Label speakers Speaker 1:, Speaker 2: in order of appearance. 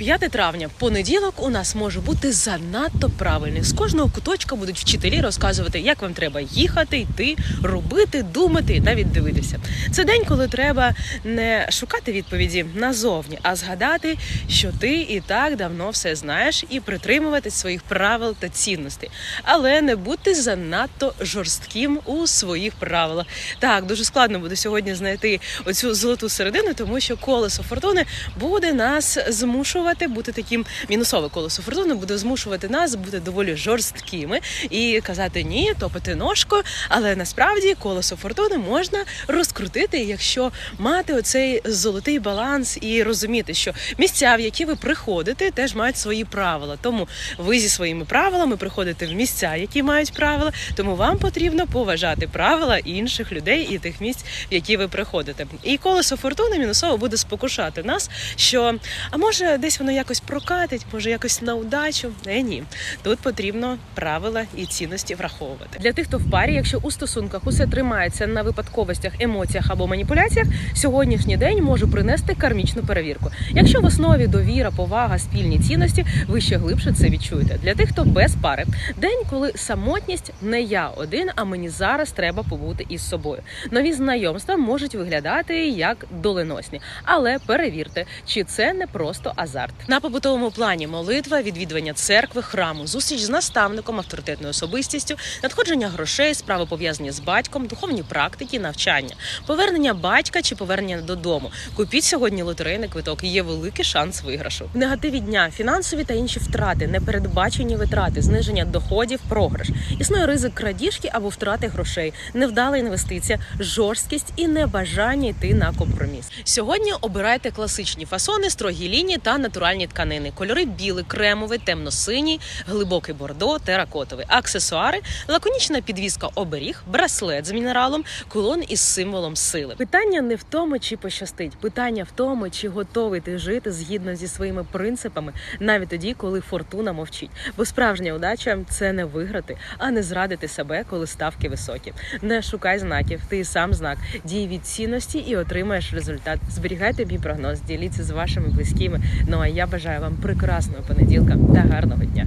Speaker 1: 5 травня, понеділок у нас може бути занадто правильний. З кожного куточка будуть вчителі розказувати, як вам треба їхати, йти, робити, думати навіть дивитися. Це день, коли треба не шукати відповіді назовні, а згадати, що ти і так давно все знаєш, і притримуватись своїх правил та цінностей. Але не бути занадто жорстким у своїх правилах. Так, дуже складно буде сьогодні знайти оцю золоту середину, тому що колесо фортуни буде нас змушувати бути таким мінусове колесо фортуни буде змушувати нас бути доволі жорсткими і казати ні, топити ножкою. Але насправді колесо фортуни можна розкрутити, якщо мати оцей золотий баланс і розуміти, що місця, в які ви приходите, теж мають свої правила. Тому ви зі своїми правилами приходите в місця, які мають правила. Тому вам потрібно поважати правила інших людей і тих місць, в які ви приходите. І колесо фортуни мінусово буде спокушати нас, що а може десь воно якось прокатить, може якось на удачу. Е, ні, тут потрібно правила і цінності враховувати. Для тих, хто в парі, якщо у стосунках усе тримається на випадковостях, емоціях або маніпуляціях, сьогоднішній день може принести кармічну перевірку. Якщо в основі довіра, повага, спільні цінності, ви ще глибше це відчуєте. Для тих, хто без пари, день, коли самотність не я один, а мені зараз треба побути із собою. Нові знайомства можуть виглядати як доленосні, але перевірте, чи це не просто азарт. На побутовому плані молитва, відвідування церкви, храму, зустріч з наставником, авторитетною особистістю, надходження грошей, справи пов'язані з батьком, духовні практики, навчання, повернення батька чи повернення додому. Купіть сьогодні лотерейний квиток. Є великий шанс виграшу. В негативі дня фінансові та інші втрати, непередбачені витрати, зниження доходів, програш. Існує ризик крадіжки або втрати грошей, невдала інвестиція, жорсткість і небажання йти на компроміс. Сьогодні обирайте класичні фасони, строгі лінії та натуральні тканини. Кольори білий, кремовий, темно-синій, глибокий бордо, теракотовий. Аксесуари, лаконічна підвіска оберіг, браслет з мінералом, кулон із символом сили. Питання не в тому, чи пощастить, питання в тому, чи готовий ти жити згідно зі своїми принципами, навіть тоді, коли фортуна мовчить. Бо справжня удача це не виграти, а не зрадити себе, коли ставки високі. Не шукай знаків, ти сам знак. Дій від цінності і отримаєш результат. Зберігайте мій прогноз, діліться з вашими близькими. Ну я бажаю вам прекрасного понеділка та гарного дня.